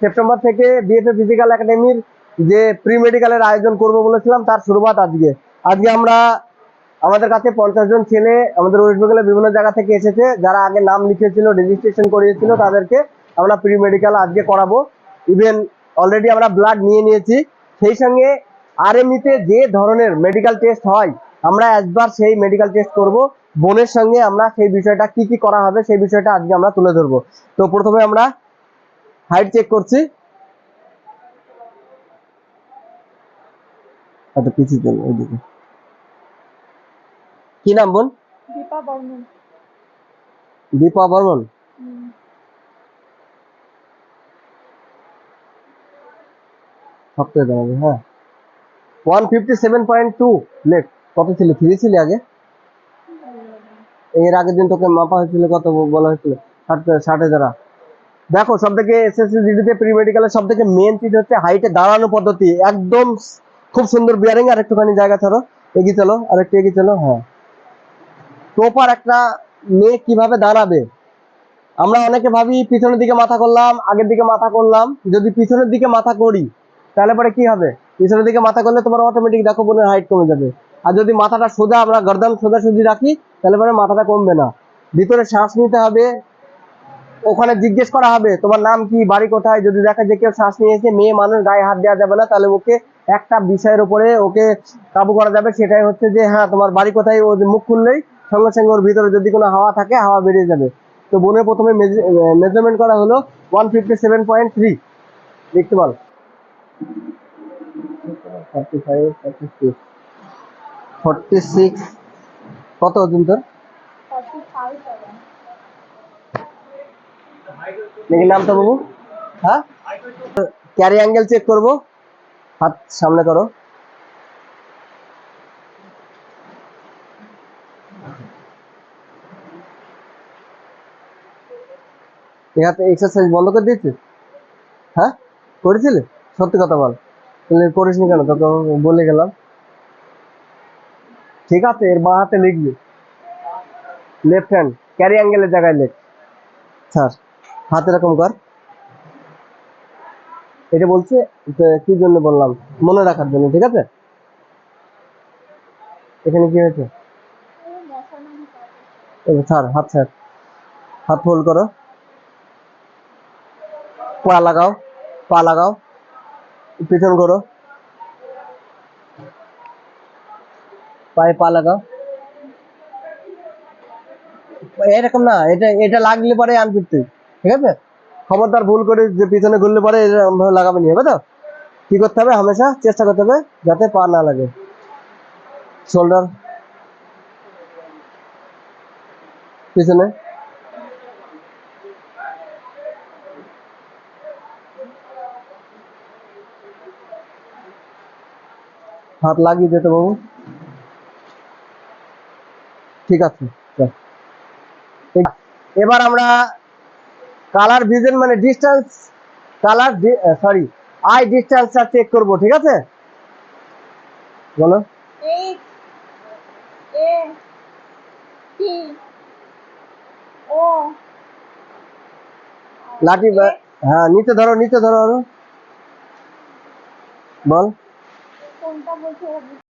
September থেকে BFA physical একাডেমির যে প্রি মেডিকেলের আয়োজন করব বলেছিলাম, তার শুরুয়াত আজকে। আজকে আমরা আমাদের কাছে পঞ্চাশ জন ছেলে আমাদের ওয়েস্ট বেঙ্গলের বিভিন্ন জায়গা থেকে এসেছে, যারা আগে নাম লিখেছিল রেজিস্ট্রেশন করিয়েছিল, তাদেরকে আমরা প্রি মেডিকেল আজকে করাবো। ইভেন অলরেডি আমরা ব্লাড নিয়ে নিয়েছি। সেই সঙ্গে আর আরএমইতে যে ধরনের মেডিকেল টেস্ট হয়, আমরা একবার সেই মেডিকেল টেস্ট করব। বোনের সঙ্গে আমরা সেই বিষয়টা কি কি করা হবে, সেই বিষয়টা আজকে আমরা তুলে ধরবো। তো প্রথমে আমরা হাইট চেক করছি। ওইদিকে কি নাম বোন? দীপা বর্মন। দীপা বর্মন? হুম, সবথেকে দাঁড়াবে হ্যাঁ। One fifty seven point two কত ছিল? থ্রি ছিল আগে? এর আগের দিন। তোকে মাপা হয়েছিল কত বলা হয়েছিল? ষাট ষাটে যারা দেখো সব থেকে এসএসসি জিডিতে প্রি মেডিকেলের সব থেকে মেন চিজ হচ্ছে হাইটে দাঁড়ানো পদ্ধতি। একদম খুব সুন্দর বিয়ারিং আর একটুখানি জায়গা ছাড়ো এগিয়ে চলো, আর একটু এগিয়ে চলো হ্যাঁ। প্রপার একটা মেয়ে কীভাবে দাঁড়াবে? আমরা অনেকে ভাবি, পিছনের দিকে মাথা করলাম, আগের দিকে মাথা করলাম। যদি পিছনের দিকে মাথা করি, তাহলে পরে কি হবে? পিছনের দিকে মাথা করলে তোমার অটোমেটিক দেখো বোনের হাইট কমে যাবে। আর যদি মাথাটা সোজা, আমরা গর্দান সোজা সুজি রাখি, তাহলে পরে মাথাটা কমবে না। ভিতরে শ্বাস নিতে হবে ওখানে জিজ্ঞেস করা হবে, তোমার নাম কি? বাড়ি কোথায়? যদি দেখা যায় কেউ শ্বাস নিয়েছে মেয়ে মানুষ গায়ে হাত দেওয়া যাবে না, তাহলে ওকে একটা বিষয়ের উপরে ওকে কাবু করা যাবে। সেটাই হচ্ছে যে হ্যাঁ তোমার বাড়ি কোথায়? ও মুখ খুললেই সঙ্গে সঙ্গে ওর ভিতরে যদি কোনো হাওয়া থাকে, হাওয়া বেরিয়ে যাবে। তো বোনের প্রথমে মেজারমেন্ট করা হলো one fifty seven point three দেখতে সিক্স ফর্টি সিক্স কত ওজন তোর? 45 হবে। দেখি নামটা বাবু হ্যাঁ? ক্যারি অ্যাঙ্গেল চেক করব। হাত সামনে করো। হাতে এক্সারসাইজ বন্ধ করে দিয়েছিস হ্যাঁ? করেছিলে? সত্যি কথা বল। তাহলে করিসনি কেন? তোকে বলে গেলাম। ঠিক আছে, এর বাঁ হাতে লিখবি। লেফট হ্যান্ড ক্যারি অ্যাঙ্গেলের জায়গায় লেখ। স্যার। হাত এরকম কর এটা বলছে কি জন্য বললাম? মনে রাখার জন্য, ঠিক আছে? এখানে কি হয়েছে? হয়। স্যার হাত স্যার হাত ফোল্ড করো। পা লাগাও পা লাগাও। পিছন করো। পায়ে পা লাগাও। এরকম না, এটা এটা লাগলে পরে আনফিট তুই। ঠিক আছে? খবরদার ভুল করে যে পিছনে ঘুরলে পরে এরকম ভাবে লাগাবে নি, হবে তো? কি করতে হবে? হামেশা চেষ্টা করতে হবে যাতে পা না লাগে। শোল্ডার পিছনে। হাত লাগিয়ে দিতে বাবু। ঠিক আছে চল। এই- এবার আমরা কালার ভিজন মানে ডিস্টেন্স কালার সরি আই ডিস্টেন্সটা চেক করব, ঠিক আছে? বলো। লাঠি হ্যাঁ নিচে ধরো নিচে ধরো। বল। কোনটা বলছো